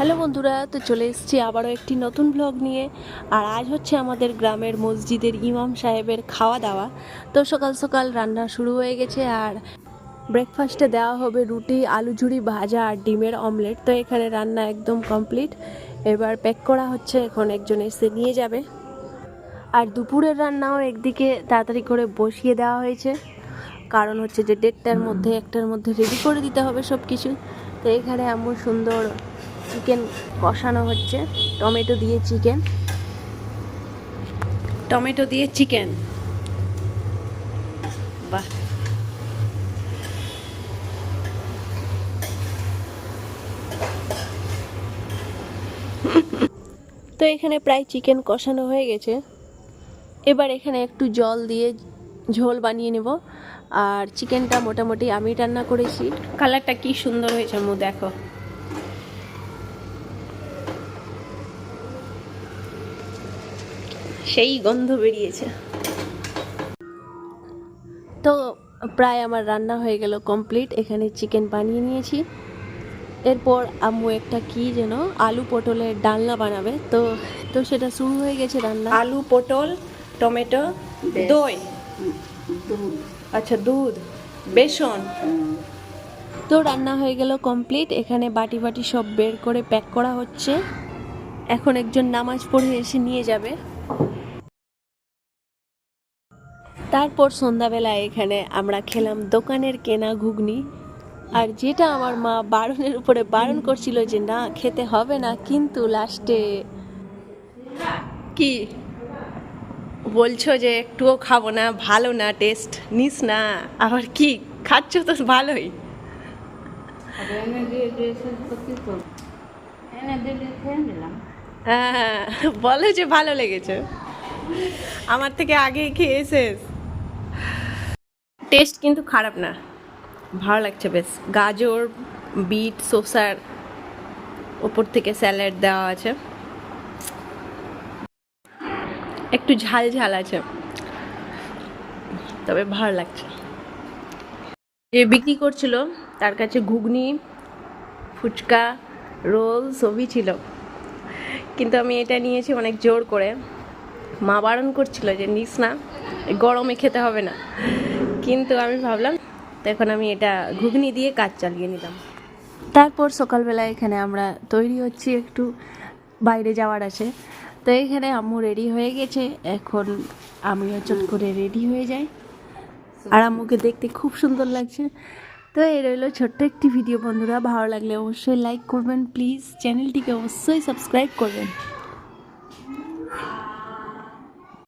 Hello বন্ধুরা, তো চলে এসেছি আবারও একটি নতুন ব্লগ নিয়ে। আর আজ হচ্ছে আমাদের গ্রামের মসজিদের ইমাম সাহেবের খাওয়া দাওয়া তো সকাল সকাল রান্না শুরু হয়ে গেছে আর ব্রেকফাস্টে দেওয়া হবে রুটি, আলু ঝুড়ি ভাজা আর ডিমের অমলেট তো এখানে রান্না একদম কমপ্লিট এবার প্যাক করা হচ্ছে, এখন একজন এসে নিয়ে যাবে। আর দুপুরের রান্নাও একদিকে তাড়াতাড়ি করে বসিয়ে দেওয়া হয়েছে। কারণ হচ্ছে যে দেড়টার মধ্যে, একটার মধ্যে রেডি করে দিতে হবে সব কিছু তো এখানে এমন সুন্দর চিকেন কষানো হচ্ছে। টমেটো দিয়ে চিকেন। টমেটো দিয়ে চিকেন। বাহ। তো এখানে প্রায় চিকেন কষানো হয়ে গেছে। এবার এখানে একটু জল দিয়ে ঝোল বানিয়ে নেব। আর চিকেনটা মোটামুটি আমি রান্না করেছি। কালারটা কি সুন্দর হয়েছে মু দেখো। সেই গন্ধ বেরিয়েছে। তো প্রায় আমার রান্না হয়ে গেল কমপ্লিট। এখানে চিকেন বানিয়ে নিয়েছি। এরপর আম্মু একটা কি যেন আলু পটলের ডালনা বানাবে। তো তো সেটা শুরু হয়ে গেছে রান্না। আলু পটল টমেটো দই। আচ্ছা দুধ বেসন। তো রান্না হয়ে গেল কমপ্লিট। এখানে বাটি বাটি সব বের করে প্যাক করা হচ্ছে। এখন একজন নামাজ পড়ে এসে নিয়ে যাবে। তারপর সন্ধ্যাবেলা এখানে আমরা খেলাম দোকানের কেনা ঘুগনি। আর যেটা আমার মা বারণের উপরে বারণ করছিল যে, না, খেতে হবে না, কিন্তু লাস্টে কি বলছো যে, একটুও খাব না, ভালো না টেস্ট নিস না, আবার কি খাচ্ছ তো ভালোই। হ্যাঁ বলো যে ভালো লেগেছে। আমার থেকে আগে খেয়ে শেষ টেস্ট কিন্তু খারাপ না। ভালো লাগছে বেশ। গাজর, বিট, শসার ওপর থেকে স্যালাড দেওয়া আছে। একটু ঝাল ঝাল আছে। তবে ভালো লাগছে। যে বিক্রি করছিল, তার কাছে ঘুগনি, ফুচকা, রোল সবই ছিল। কিন্তু আমি এটা নিয়েছি অনেক জোর করে। মা বারণ করছিল যে, নিস না, গরমে খেতে হবে না। কিন্তু আমি ভাবলাম এখন আমি এটা ঘুগনি দিয়ে কাজ চালিয়ে নিলাম। তারপর সকালবেলা এখানে আমরা তৈরি হচ্ছি একটু বাইরে যাওয়ার আছে। তো এখানে আম্মু রেডি হয়ে গেছে। এখন আমিও চট করে রেডি হয়ে যাই। আর আম্মুকে দেখতে খুব সুন্দর লাগছে। তো এই রইল ছোট্ট একটি ভিডিও বন্ধুরা, ভালো লাগলে অবশ্যই লাইক করবেন। প্লিজ চ্যানেলটিকে অবশ্যই সাবস্ক্রাইব করবেন।